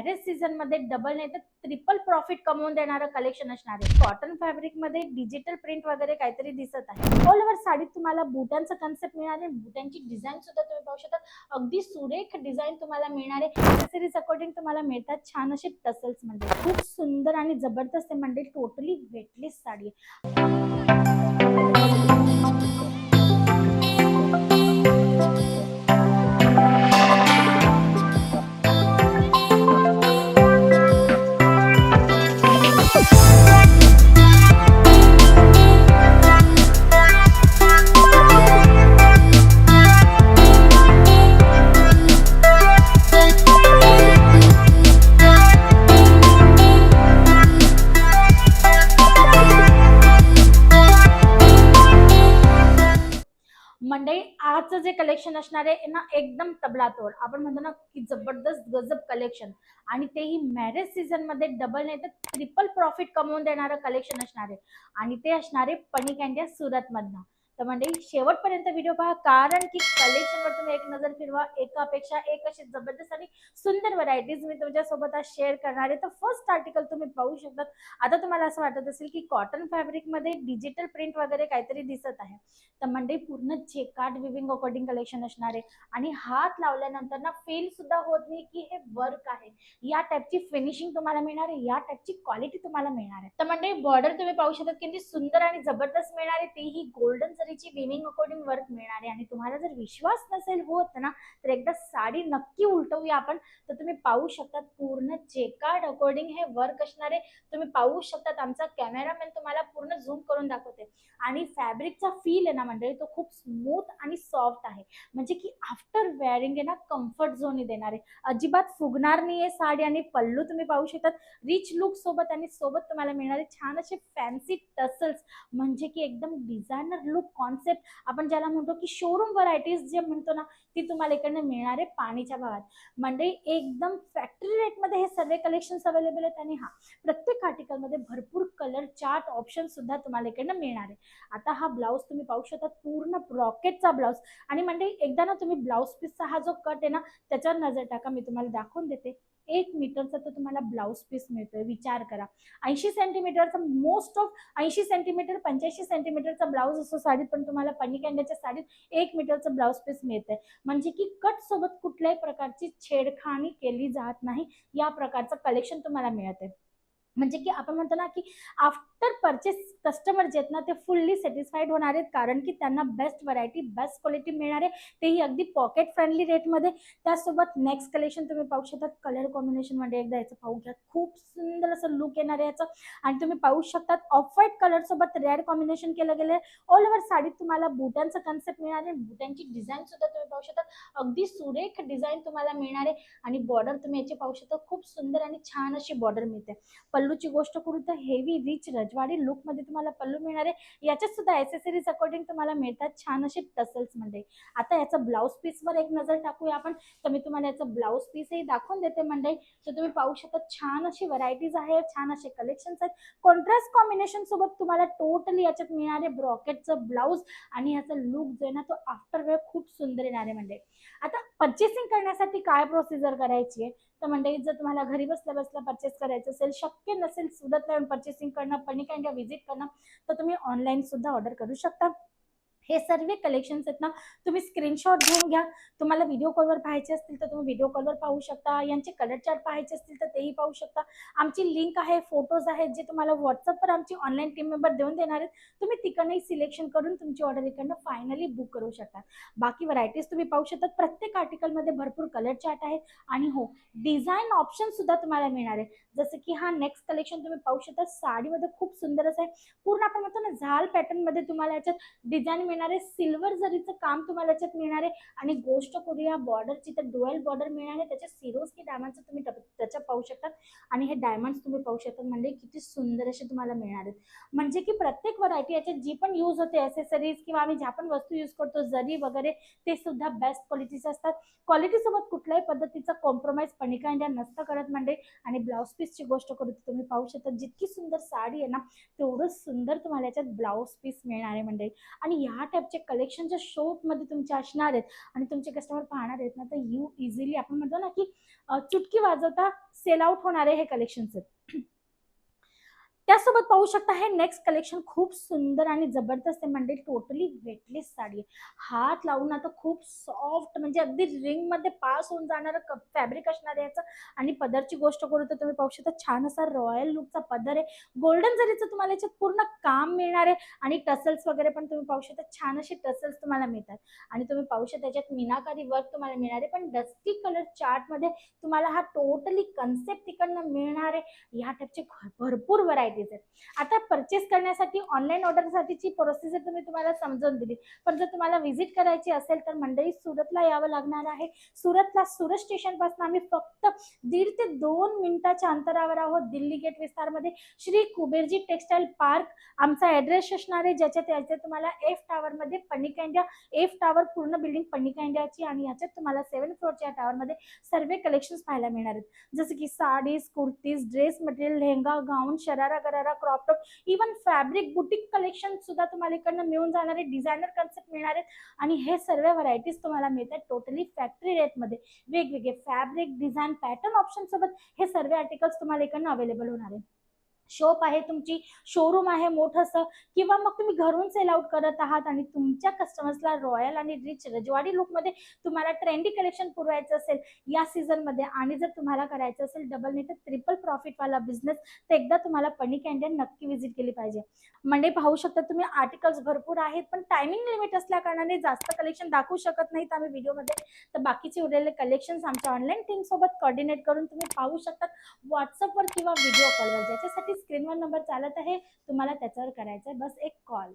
Marriage सीझनमध्ये double नाही तर ट्रिपल प्रॉफिट कमवून देणारं कलेक्शन असणार आहे. कॉटन फॅब्रिकमध्ये डिजिटल प्रिंट वगैरे काहीतरी दिसत आहे. ऑल ओव्हर साडीत तुम्हाला बुटांचं कन्सेप्ट मिळणार आहे. बुटांची डिझाईन सुद्धा तुम्ही पाहू शकता. अगदी सुरेख डिझाईन तुम्हाला मिळणार आहे. ॲक्सेसरीज अकॉर्डिंग तुम्हाला मिळतात. छान असे टसल्स म्हणजे. खूप सुंदर आणि जबरदस्त म्हणजे टोटली वेटलेस साडी आहे. मंडळी आजचं जे कलेक्शन असणार आहे ना एकदम तबलातोड. आपण म्हणतो ना की जबरदस्त गजब कलेक्शन आणि तेही मॅरेज सीझनमध्ये डबल नाही तर ट्रिपल प्रॉफिट कमवून देणारं कलेक्शन असणार आहे. आणि ते असणार आहे पणी कॅन्ड्या तर मंडळी शेवटपर्यंत व्हिडिओ पहा कारण की कलेक्शनवर तुम्ही एक नजर फिरवा एकापेक्षा एक अशी जबरदस्त आणि सुंदर व्हरायटीज मी तुमच्यासोबत आज शेअर करणार आहे. तर फर्स्ट आर्टिकल तुम्ही पाहू शकतात. आता तुम्हाला असं वाटत असेल की कॉटन फॅब्रिकमध्ये डिजिटल प्रिंट वगैरे काहीतरी दिसत आहे. तर मंडळी पूर्ण चेकार्ड विविंग अकॉर्डिंग कलेक्शन असणार आहे. आणि हात लावल्यानंतर ना फील सुद्धा होत नाही की हे वर्क आहे. या टाईपची फिनिशिंग तुम्हाला मिळणार आहे या टाईपची क्वालिटी तुम्हाला मिळणार आहे. तर मंडळी बॉर्डर तुम्ही पाहू शकता किती सुंदर आणि जबरदस्त मिळणार आहे. तेही गोल्डन जरीची विविंग अकॉर्डिंग वर्क मिळणार आहे आणि तुम्हाला जर विश्वास नसेल होत ना तर एकदा साडी नक्की उलटवूया आपण. तर तुम्ही पाहू शकतात पूर्ण चेकार्ड अकॉर्डिंग हे वर्क असणार आहे तुम्ही पाहू शकतात आमचा कॅमेरामॅन तुम्हाला पूर्ण झूम करून दाखवते. आणि फॅब्रिकचा फील आहे ना मंडळी तो खूप स्मूथ आणि सॉफ्ट आहे. म्हणजे की आफ्टर वेअरिंग आहे ना कम्फर्ट झोन देणार आहे. अजिबात फुगणार नाही आहे साडी आणि पल्लू तुम्ही पाहू शकतात. रिच लुक सोबत आणि सोबत तुम्हाला मिळणारे छान असे फॅन्सी टसल्स म्हणजे की एकदम डिझायनर लुक कॉन्सेप्ट आपण ज्याला म्हणतो की शोरूम व्हरायटीज जे म्हणतो ना ती तुम्हाला इकडनं मिळणार आहे पाणीच्या भागात. मंडळी एकदम फॅक्टरी रेटमध्ये हे सर्व कलेक्शन्स अवेलेबल आहेत आणि हा प्रत्येक आर्टिकलमध्ये भरपूर कलर चार्ट ऑप्शन सुद्धा तुम्हाला इकडनं मिळणार. आहे आता हा ब्लाऊज तुम्ही पाहू शकता पूर्ण ब्रॉकेटचा ब्लाऊज आणि मंडळी एकदा ना तुम्ही ब्लाऊज पीसचा हा जो कट आहे ना त्याच्यावर नजर टाका मी तुम्हाला दाखवून देते. एक मीटरचा तर तुम्हाला ब्लाऊज पीस मिळतोय विचार करा. ऐंशी सेंटीमीटरचा मोस्ट ऑफ ऐंशी सेंटीमीटर पंच्याऐंशी सेंटीमीटरचा ब्लाऊज असतो साडीत पण तुम्हाला पनी कॅन्ड्याच्या साडीत एक मीटरचं ब्लाऊज पीस मिळतंय. म्हणजे की कट सोबत कुठल्याही प्रकारची छेडखाणी केली जात नाही या प्रकारचं कलेक्शन तुम्हाला मिळत आहे म्हणजे की आपण म्हणतो ना की आफ्टर परचेस कस्टमर जे आहेत ना ते फुल्ली सॅटिस्फाईड होणार आहेत. कारण की त्यांना बेस्ट व्हरायटी बेस्ट क्वालिटी मिळणार आहे. तेही अगदी पॉकेट फ्रेंडली रेटमध्ये त्यासोबत नेक्स्ट कलेक्शन तुम्ही पाहू शकता. कलर कॉम्बिनेशनमध्ये एकदा याचं पाहू घ्या. खूप सुंदर असं लुक येणार आहे याचं. आणि तुम्ही पाहू शकतात ऑफ व्हाईट कलर सोबत रेड कॉम्बिनेशन केलं गेलं आहे ऑल ओव्हर साडीत तुम्हाला बुटांचं कन्सेप्ट मिळणार आहे. बुटांची डिझाईन सुद्धा तुम्ही पाहू शकता. अगदी सुरेख डिझाईन तुम्हाला मिळणार आहे. आणि बॉर्डर तुम्ही याची पाहू शकता. खूप सुंदर आणि छान अशी बॉर्डर मिळते. पल्लूची गोष्ट करू तर हेवी रिच रजवाडी लुकमध्ये तुम्हाला पल्लू मिळणार. आहे याच्यात सुद्धा ॲसेसरीज अकॉर्डिंग तुम्हाला मिळतात. छान असे टसल्समध्ये म्हणजे. आता याचं ब्लाऊज पीसवर एक नजर टाकूया आपण. तर मी तुम्हाला याचं ब्लाऊज पीसही दाखवून देते मंडळी. तर तुम्ही पाहू शकता छान अशी व्हरायटीज आहे छान असे कलेक्शन्स आहेत. कॉन्ट्रास्ट कॉम्बिनेशन सोबत तुम्हाला टोटली याच्यात मिळणारे ब्रॉकेटचं ब्लाऊज आणि याचा लुक जो आहे ना तो आफ्टर वेळ खूप सुंदर येणार आहे म्हणजे आता पर्चेसिंग करण्यासाठी काय प्रोसिजर करायची आहे? तर म्हणजे जर तुम्हाला घरी बसल्या बसल्या परचेस करायचं असेल शक्य नसेल सुरतला येऊन परचेसिंग करणं पणी इंडिया व्हिजिट करणं तर तुम्ही ऑनलाईन सुद्धा ऑर्डर करू शकता. हे सर्व कलेक्शन्स आहेत ना तुम्ही स्क्रीनशॉट घेऊन घ्या. तुम्हाला व्हिडिओ कॉलवर पाहायचे असतील तर तुम्ही व्हिडिओ कॉलवर पाहू शकता. यांचे कलर चार्ट पाहायचे असतील तर तेही पाहू शकता. आमची लिंक आहे फोटोज आहेत जे तुम्हाला व्हॉट्सअपवर आमची ऑनलाईन टीम मेंबर देऊन देणार आहेत. तुम्ही तिकडनंही सिलेक्शन करून तुमची ऑर्डर इकडनं फायनली बुक करू शकता. बाकी व्हरायटीज तुम्ही पाहू शकता प्रत्येक आर्टिकलमध्ये भरपूर कलर चार्ट आहेत आणि हो डिझाईन ऑप्शन सुद्धा तुम्हाला मिळणार आहे. जसं की हा नेक्स्ट कलेक्शन तुम्ही पाहू शकता. साडीमध्ये खूप सुंदर असं आहे. पूर्ण आपण म्हणतो ना झाल पॅटर्नमध्ये तुम्हाला याच्यात डिझाईन मिळणार आहे सिल्वर जरीचं काम तुम्हाला याच्यात मिळणार आहे. आणि गोष्ट करूया बॉर्डरची तर डुएल बॉर्डर मिळणार आहे. त्याच्या सिरोज की डायमंडचं तुम्ही त्याच्यात पाहू शकता आणि हे डायमंड्स तुम्ही पाहू शकता म्हणजे किती सुंदर असे तुम्हाला मिळणार आहेत. म्हणजे की प्रत्येक व्हरायटी याच्यात जी पण यूज होते ॲसेसरीज किंवा आम्ही ज्या पण वस्तू यूज करतो जरी वगैरे ते सुद्धा बेस्ट क्वालिटीचे असतात. क्वालिटीसोबत कुठल्याही पद्धतीचा कॉम्प्रोमाइज पणिका इंडिया नसतं करत म्हणजे आणि ब्लाऊज पीसची गोष्ट करू तर तुम्ही पाहू शकता जितकी सुंदर साडी आहे ना तेवढं सुंदर तुम्हाला याच्यात ब्लाऊज पीस मिळणार आहे म्हणजे आणि ह्या टाईपचे कलेक्शन ज्या तुमचे असणार आहेत आणि तुमचे कस्टमर पाहणार आहेत ना तर यू इझिली आपण म्हणतो ना की चुटकी वाजवता सेल आउट होणारे हे कलेक्शन्स आहेत. त्यासोबत पाहू शकता हे नेक्स्ट कलेक्शन खूप सुंदर आणि जबरदस्त आहे. म्हणजे टोटली वेटलेस साडी आहे. हात लावून आता खूप सॉफ्ट म्हणजे अगदी रिंगमध्ये पास होऊन जाणारं फॅब्रिक असणार आहे याचं. आणि पदरची गोष्ट करू तर तुम्ही पाहू शकता छान असा रॉयल लुकचा पदर आहे. गोल्डन जरीचं तुम्हाला याच्यात पूर्ण काम मिळणार आहे. आणि टसल्स वगैरे पण तुम्ही पाहू शकता. छान असे टसल्स तुम्हाला मिळतात. आणि तुम्ही पाहू शकता त्याच्यात मीनाकारी वर्क तुम्हाला मिळणार आहे. पण डस्टी कलर चार्टमध्ये तुम्हाला हा टोटली कन्सेप्ट तिकडनं मिळणार आहे. या टाईपचे भरपूर पॅकेज आहेत आता परचेस करण्यासाठी ऑनलाईन ऑर्डरसाठीची प्रोसिजर तुम्ही तुम्हाला समजून दिली. पण जर तुम्हाला व्हिजिट करायची असेल तर मंडळी सुरतला यावं लागणार आहे. सुरतला सुरत स्टेशनपासून आम्ही फक्त दीड ते दोन मिनिटाच्या अंतरावर आहोत दिल्ली गेट विस्तारमध्ये. श्री कुबेरजी टेक्सटाईल पार्क आमचा ॲड्रेस असणार आहे. ज्याच्यात याच्यात तुम्हाला एफ टावरमध्ये पनिका इंडिया एफ टावर पूर्ण बिल्डिंग पनिका इंडियाची आणि याच्यात तुम्हाला सेवन फ्लोअरच्या टावरमध्ये सर्व कलेक्शन्स पाहायला मिळणार आहेत. जसं की saris kurtis dress material lehenga gown sharara gharara crop top even fabric boutique collection सुद्धा तुम्हाला इकडनं मिळून जाणार आहे डिझायनर कन्सेप्ट मिळणार आहेत. आणि हे सर्व व्हरायटीज तुम्हाला मिळतात टोटली फॅक्टरी रेटमध्ये वेगवेगळे फॅब्रिक डिझाईन पॅटर्न ऑप्शन सोबत हे सर्व आर्टिकल्स तुम्हाला इकडनं अवेलेबल होणार आहे शॉप आहे तुमची शोरूम आहे मोठंसं किंवा मग तुम्ही घरून सेल आउट करत आहात आणि तुमच्या कस्टमर्सला रॉयल आणि रिच रजवाडी लुकमध्ये तुम्हाला ट्रेंडी कलेक्शन पुरवायचं असेल या सीझनमध्ये आणि जर तुम्हाला करायचं असेल डबल नाही तर ट्रिपल प्रॉफिटवाला बिझनेस तर एकदा तुम्हाला पनी कॅन्डन नक्की व्हिजिट केली पाहिजे. म्हणजे पाहू शकता तुम्ही आर्टिकल्स भरपूर आहेत पण टायमिंग लिमिट असल्या कारणाने जास्त कलेक्शन दाखवू शकत नाहीत आम्ही व्हिडिओमध्ये तर बाकीचे उरलेले कलेक्शन्स आमच्या ऑनलाईन टीमसोबत कॉर्डिनेट करून तुम्ही पाहू शकता व्हॉट्सअपवर किंवा व्हिडिओ कॉलवर ज्याच्यासाठी स्क्रीनवर नंबर चालत आहे. तुम्हाला त्याच्यावर करायचा आहे बस एक कॉल